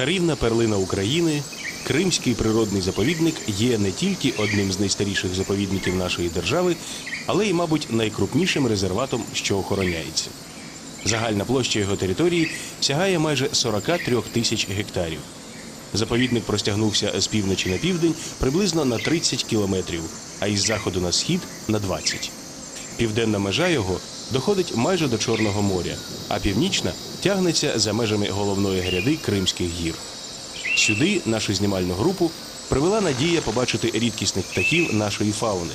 Чарівна перлина України, Кримський природний заповідник є не тільки одним з найстаріших заповідників нашої держави, але й, мабуть, найкрупнішим резерватом, що охороняється. Загальна площа його території сягає майже 43 тисяч гектарів. Заповідник простягнувся з півночі на південь приблизно на 30 кілометрів, а із заходу на схід на 20. Південна межа його доходить майже до Чорного моря, а північна тягнеться за межами головної гряди Кримських гір. Сюди нашу знімальну групу привела надія побачити рідкісних птахів нашої фауни,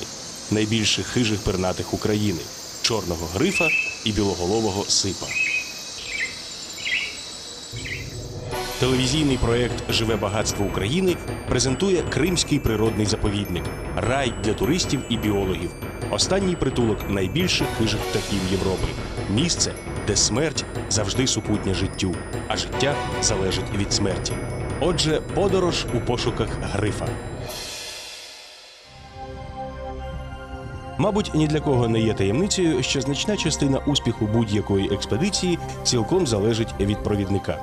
найбільших хижих пернатих України чорного грифа і білоголового сипа. Телевізійний проект Живе багатство України презентує Кримський природний заповідник, рай для туристів і біологів. Останній притулок найбільших хижих птахів Європи. Місце, де смерть завжди супутня життю, а життя залежить від смерті. Отже, подорож у пошуках грифа. Мабуть, ні для кого не є таємницею, що значна частина успіху будь-якої експедиції цілком залежить від провідника.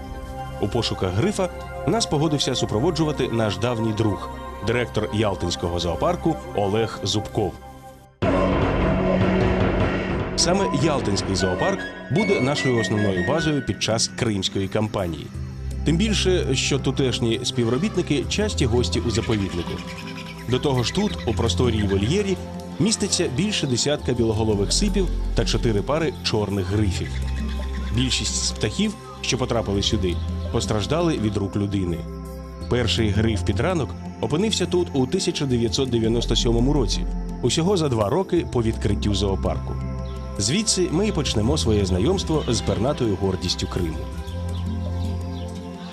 У пошуках грифа нас погодився супроводжувати наш давній друг, директор Ялтинського зоопарку Олег Зубков. Саме Ялтинський зоопарк буде нашою основною базою під час кримської кампанії. Тим більше, що тутешні співробітники часті гості у заповіднику. До того ж, тут, у просторій вольєрі, міститься більше десятка білоголових сипів та чотири пари чорних грифів. Більшість з птахів, що потрапили сюди, постраждали від рук людини. Перший гриф під ранок опинився тут у 1997 році, усього за два роки по відкриттю зоопарку. Звідси ми і почнемо своє знайомство з пернатою гордістю Криму.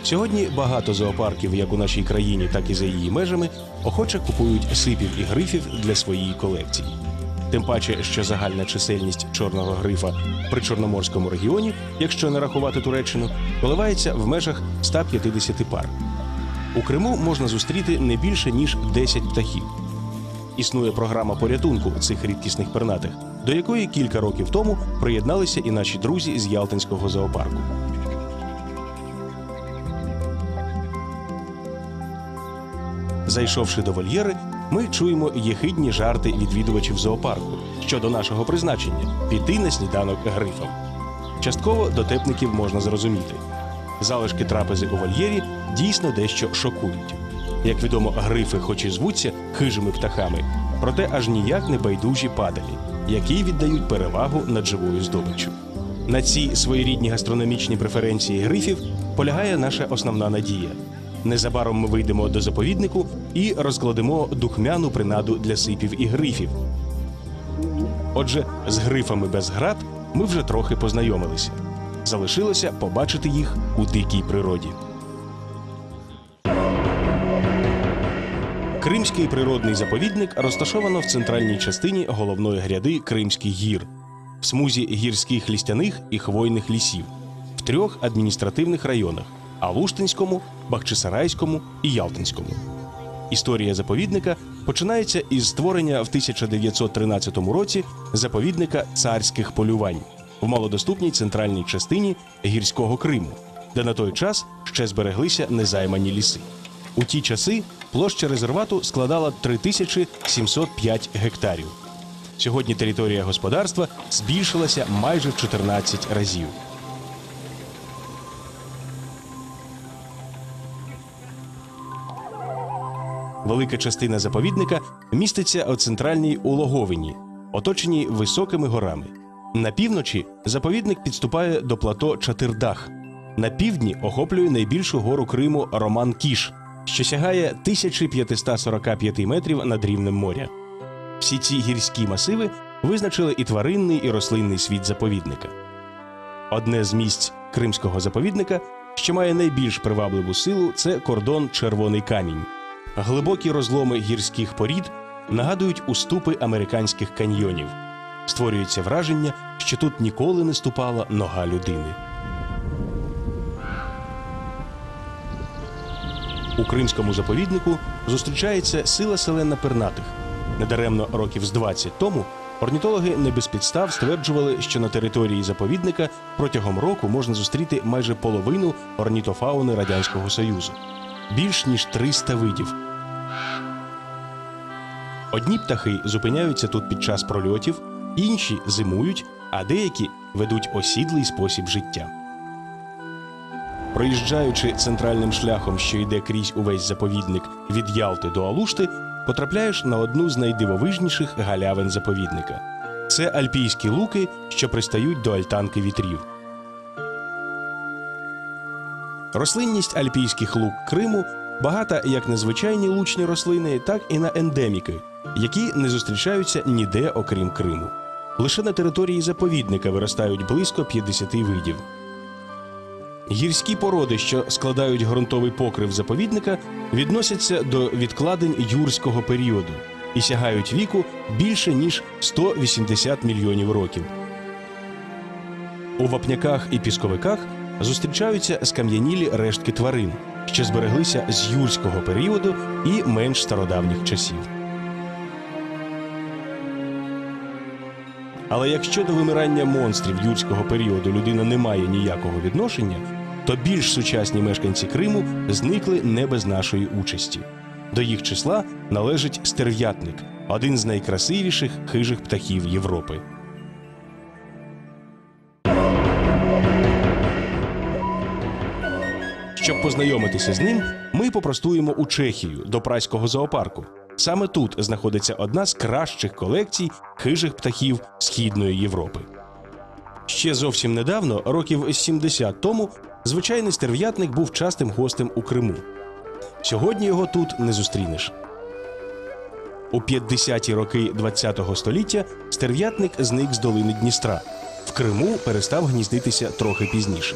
Сьогодні багато зоопарків, як у нашій країні, так і за її межами, охоче купують сипів і грифів для своєї колекції. Тим паче, що загальна чисельність чорного грифа при чорноморському регіоні, якщо не рахувати Туреччину, коливається в межах 150 пар. У Криму можна зустріти не більше ніж 10 птахів. Існує програма порятунку цих рідкісних пернатих, до якої кілька років тому приєдналися і наші друзі з Ялтинського зоопарку. Зайшовши до вольєри, ми чуємо єхидні жарти відвідувачів зоопарку щодо нашого призначення піти на сніданок грифам. Частково дотепників можна зрозуміти. Залишки трапези у вольєрі дійсно дещо шокують. Як відомо, грифи, хоч і звуться хижими птахами, проте аж ніяк не байдужі падалі, які віддають перевагу над живою здобиччю. На ці своєрідні гастрономічні преференції грифів полягає наша основна надія. Незабаром ми вийдемо до заповіднику і розкладемо духмяну принаду для сипів і грифів. Отже, з грифами без град ми вже трохи познайомилися. Залишилося побачити їх у дикій природі. Кримський природний заповідник розташовано в центральній частині головної гряди Кримських гір, в смузі гірських лістяних і хвойних лісів, в трьох адміністративних районах Алуштинському, Бахчисарайському і Ялтинському. Історія заповідника починається із створення в 1913 році заповідника царських полювань в малодоступній центральній частині гірського Криму, де на той час ще збереглися незаймані ліси. У ті часи площа резервату складала 3705 гектарів. Сьогодні територія господарства збільшилася майже в 14 разів. Велика частина заповідника міститься у центральній улоговині, оточеній високими горами. На півночі заповідник підступає до плато Чатирдах. На півдні охоплює найбільшу гору Криму Роман Кіш, що сягає 1545 метрів над рівнем моря. Всі ці гірські масиви визначили і тваринний, і рослинний світ заповідника. Одне з місць кримського заповідника, що має найбільш привабливу силу, це кордон Червоний камінь. Глибокі розломи гірських порід нагадують уступи американських каньйонів. Створюється враження, що тут ніколи не ступала нога людини. У кримському заповіднику зустрічається сила селена пернатих. Недаремно років з 20 тому Орнітологи не без підстав стверджували, що на території заповідника протягом року можна зустріти майже половину орнітофауни Радянського Союзу більш ніж 300 видів. Одні птахи зупиняються тут під час прольотів, інші зимують, а деякі ведуть осідлий спосіб життя. Проїжджаючи центральним шляхом, що йде крізь увесь заповідник від Ялти до Алушти, потрапляєш на одну з найдивовижніших галявин заповідника. Це альпійські луки, що пристають до альтанки вітрів. Рослинність альпійських лук Криму багата як на звичайні лучні рослини, так і на ендеміки, які не зустрічаються ніде окрім Криму. Лише на території заповідника виростають близько 50 видів. Гірські породи, що складають ґрунтовий покрив заповідника, відносяться до відкладень юрського періоду і сягають віку більше ніж 180 мільйонів років. У вапняках і пісковиках зустрічаються скам'янілі рештки тварин, що збереглися з юрського періоду і менш стародавніх часів. Але якщо до вимирання монстрів юрського періоду людина не має ніякого відношення, то більш сучасні мешканці Криму зникли не без нашої участі. До їх числа належить стерв'ятник, один з найкрасивіших хижих птахів Європи. Щоб познайомитися з ним, ми попростуємо у Чехію до праського зоопарку. Саме тут знаходиться одна з кращих колекцій хижих птахів Східної Європи. Ще зовсім недавно, років 70 тому, звичайний стерв'ятник був частим гостем у Криму. Сьогодні його тут не зустрінеш. У 50-ті роки ХХ століття стерв'ятник зник з долини Дністра. В Криму перестав гніздитися трохи пізніше.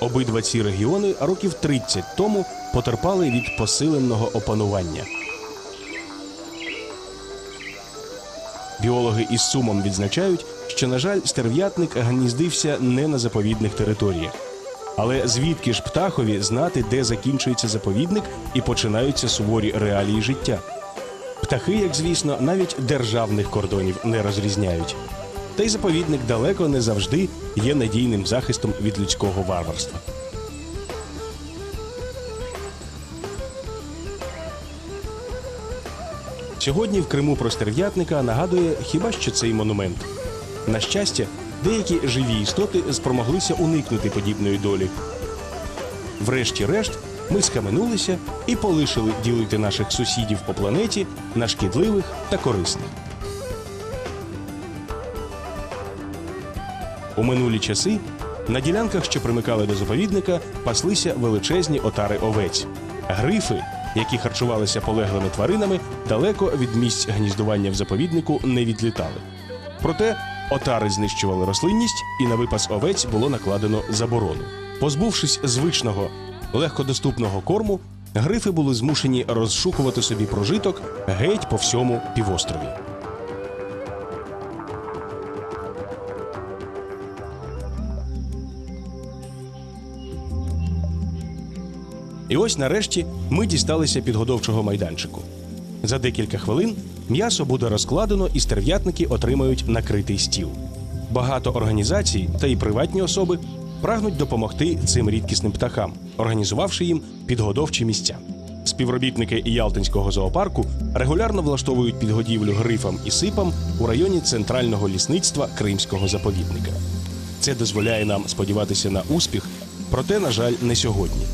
Обидва ці регіони років 30 тому потерпали від посиленого опанування. Біологи із сумом відзначають, що, на жаль, стерв'ятник гніздився не на заповідних територіях. Але звідки ж птахові знати, де закінчується заповідник і починаються суворі реалії життя? Птахи, як звісно, навіть державних кордонів не розрізняють. Та й заповідник далеко не завжди є надійним захистом від людського варварства. Сьогодні в Криму про стерв'ятника нагадує хіба що цей монумент. На щастя, деякі живі істоти спромоглися уникнути подібної долі. Врешті-решт, ми схаменулися і полишили ділити наших сусідів по планеті на шкідливих та корисних. У минулі часи на ділянках, що примикали до заповідника, паслися величезні отари овець. Грифи, які харчувалися полеглими тваринами, далеко від місць гніздування в заповіднику не відлітали. Проте отари знищували рослинність, і на випас овець було накладено заборону. Позбувшись звичного легкодоступного корму, грифи були змушені розшукувати собі прожиток геть по всьому півострові. І ось нарешті ми дісталися підгодовчого майданчику. За декілька хвилин м'ясо буде розкладено і стерв'ятники отримають накритий стіл. Багато організацій та й приватні особи прагнуть допомогти цим рідкісним птахам, організувавши їм підгодовчі місця. Співробітники Ялтинського зоопарку регулярно влаштовують підгодівлю грифам і сипам у районі центрального лісництва Кримського заповідника. Це дозволяє нам сподіватися на успіх, проте, на жаль, не сьогодні.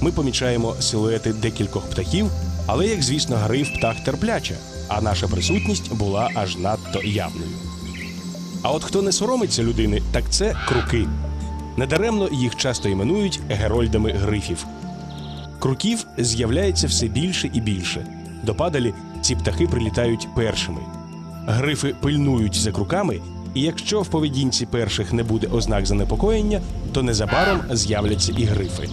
Ми помічаємо силуети декількох птахів, але, як звісно, гриф птах терпляча, а наша присутність була аж надто явною. А от хто не соромиться людини, так це круки. Недаремно їх часто іменують герольдами грифів. Круків з'являється все більше і більше. До падалі ці птахи прилітають першими. Грифи пильнують за круками, і якщо в поведінці перших не буде ознак занепокоєння, то незабаром з'являться і грифи.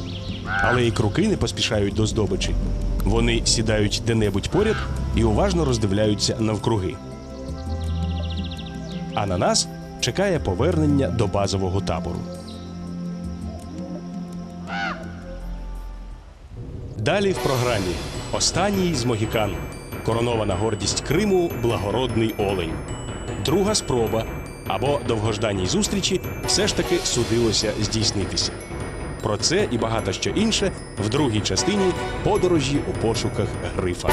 Але і круки не поспішають до здобичі. Вони сідають де-небудь поряд і уважно роздивляються навкруги. А на нас чекає повернення до базового табору. Далі в програмі Останній з Могікан. Коронована гордість Криму благородний олень. Друга спроба або довгожданній зустрічі все ж таки судилося здійснитися. Про це і багато що інше в другій частині подорожі у пошуках грифа.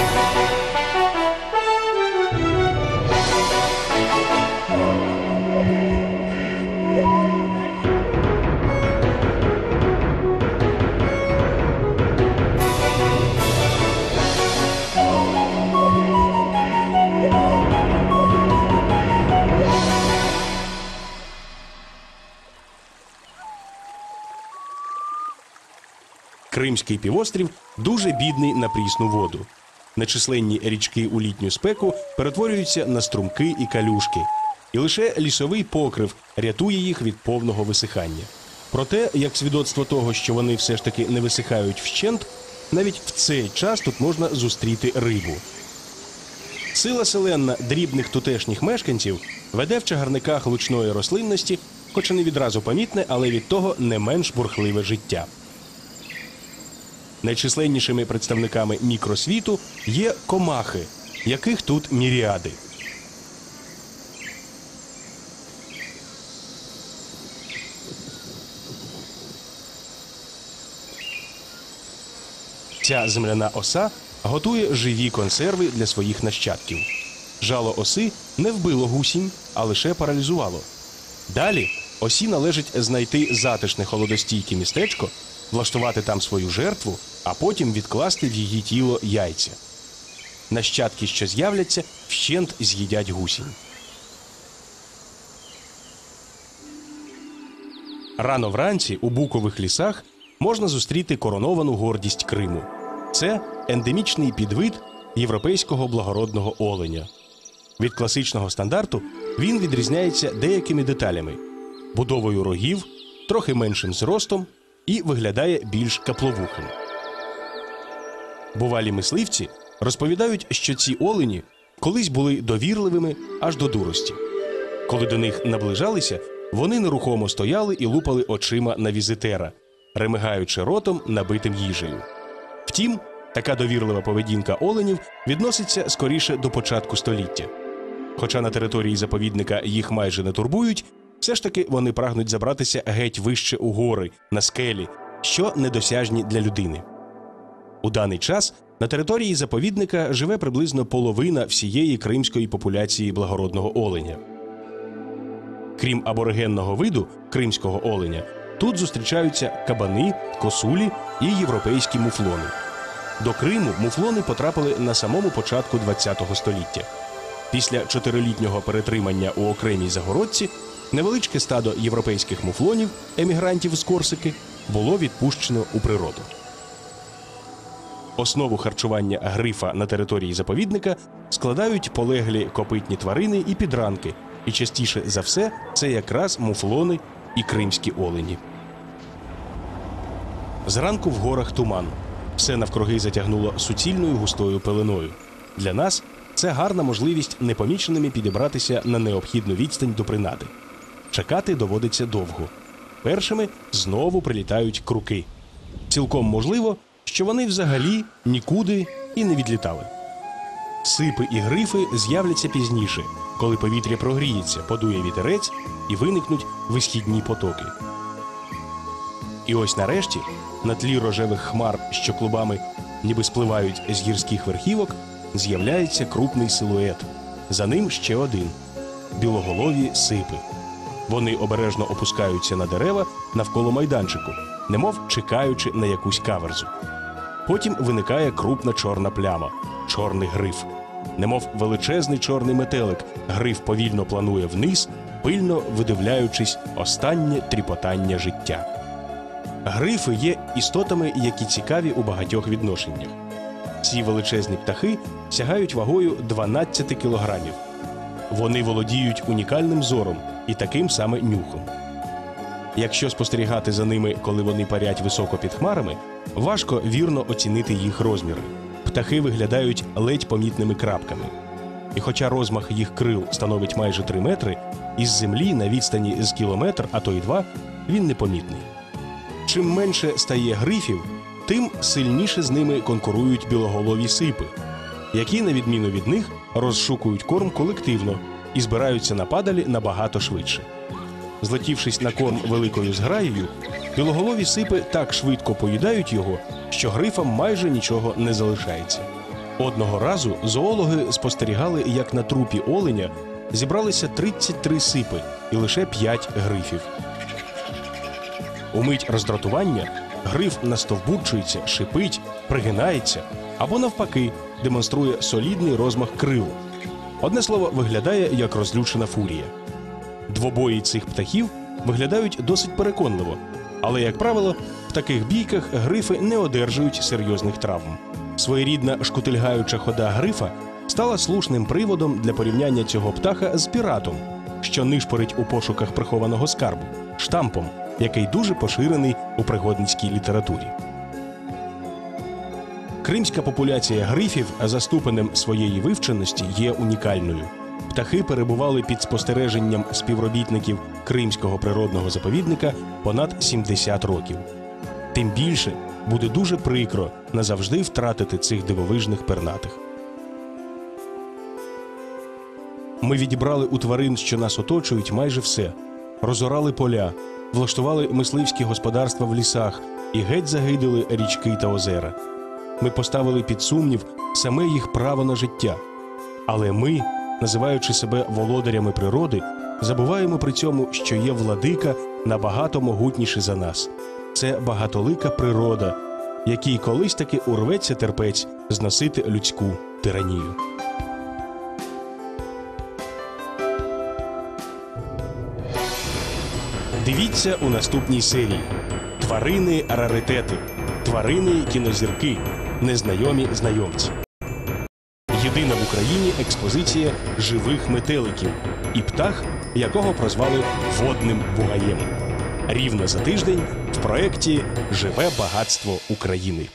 Кримський півострів дуже бідний на прісну воду. Нечисленні річки у літню спеку перетворюються на струмки і калюшки, і лише лісовий покрив рятує їх від повного висихання. Проте, як свідоцтво того, що вони все ж таки не висихають вщент, навіть в цей час тут можна зустріти рибу. Сила селенна дрібних тутешніх мешканців веде в чагарниках лучної рослинності, хоча не відразу помітне, але від того не менш бурхливе життя. Найчисленнішими представниками мікросвіту є комахи, яких тут міріади. Ця земляна оса готує живі консерви для своїх нащадків. Жало оси не вбило гусінь, а лише паралізувало. Далі осі належить знайти затишне холодостійке містечко, влаштувати там свою жертву, а потім відкласти в її тіло яйця. Нащадки, що з'являться, вщент з'їдять гусінь. Рано вранці у букових лісах можна зустріти короновану гордість Криму. Це ендемічний підвид європейського благородного оленя. Від класичного стандарту він відрізняється деякими деталями: будовою рогів, трохи меншим зростом і виглядає більш капловухим. Бувалі мисливці розповідають, що ці олені колись були довірливими аж до дурості. Коли до них наближалися, вони нерухомо стояли і лупали очима на візитера, ремигаючи ротом набитим їжею. Втім, така довірлива поведінка оленів відноситься скоріше до початку століття. Хоча на території заповідника їх майже не турбують, все ж таки вони прагнуть забратися геть вище у гори, на скелі, що недосяжні для людини. У даний час на території заповідника живе приблизно половина всієї кримської популяції благородного оленя. Крім аборигенного виду кримського оленя, тут зустрічаються кабани, косулі і європейські муфлони. До Криму муфлони потрапили на самому початку ХХ століття. Після чотирилітнього перетримання у окремій загородці невеличке стадо європейських муфлонів, емігрантів з Корсики, було відпущено у природу. Основу харчування грифа на території заповідника складають полеглі копитні тварини і підранки, і частіше за все це якраз муфлони і кримські олені. Зранку в горах туман. Все навкруги затягнуло суцільною густою пеленою. Для нас це гарна можливість непоміченими підібратися на необхідну відстань до принади. Чекати доводиться довго. Першими знову прилітають круки. Цілком можливо, що вони взагалі нікуди і не відлітали. Сипи і грифи з'являться пізніше, коли повітря прогріється, подує вітерець і виникнуть висхідні потоки. І ось нарешті, на тлі рожевих хмар, що клубами ніби спливають з гірських верхівок, з'являється крупний силует. За ним ще один білоголові сипи. Вони обережно опускаються на дерева навколо майданчику, немов чекаючи на якусь каверзу. Потім виникає крупна чорна пляма чорний гриф. Немов величезний чорний метелик, гриф повільно планує вниз, пильно видивляючись останнє тріпотання життя. Грифи є істотами, які цікаві у багатьох відношеннях. Ці величезні птахи сягають вагою 12 кілограмів. Вони володіють унікальним зором і таким саме нюхом. Якщо спостерігати за ними, коли вони парять високо під хмарами, важко вірно оцінити їх розміри. Птахи виглядають ледь помітними крапками. І хоча розмах їх крил становить майже 3 метри, із землі на відстані з кілометр, а то й два, він непомітний. Чим менше стає грифів, тим сильніше з ними конкурують білоголові сипи. які, на відміну від них, розшукують корм колективно і збираються на падалі набагато швидше. Злетівшись на корм великою зграєю, білоголові сипи так швидко поїдають його, що грифам майже нічого не залишається. Одного разу зоологи спостерігали, як на трупі оленя зібралися 33 сипи і лише 5 грифів. Умить роздратування гриф настовбурчується, шипить, пригинається або навпаки демонструє солідний розмах крил. Одне слово, виглядає як розлючена фурія. Двобої цих птахів виглядають досить переконливо, але, як правило, в таких бійках грифи не одержують серйозних травм. Своєрідна шкутильгаюча хода грифа стала слушним приводом для порівняння цього птаха з піратом, що нишпорить у пошуках прихованого скарбу, штампом, який дуже поширений у пригодницькій літературі. Кримська популяція грифів за ступенем своєї вивченості є унікальною. Птахи перебували під спостереженням співробітників Кримського природного заповідника понад 70 років. Тим більше буде дуже прикро назавжди втратити цих дивовижних пернатих. Ми відібрали у тварин, що нас оточують, майже все: розорали поля, влаштували мисливські господарства в лісах і геть загидили річки та озера. Ми поставили під сумнів саме їх право на життя. Але ми, називаючи себе володарями природи, забуваємо при цьому, що є владика набагато могутніший за нас. Це багатолика природа, якій колись таки урветься терпець зносити людську тиранію. Дивіться у наступній серії: тварини раритети, тварини кінозірки, незнайомі знайомці. Єдина в Україні експозиція живих метеликів і птах, якого прозвали водним бугаєм. Рівно за тиждень в проєкті Живе багатство України.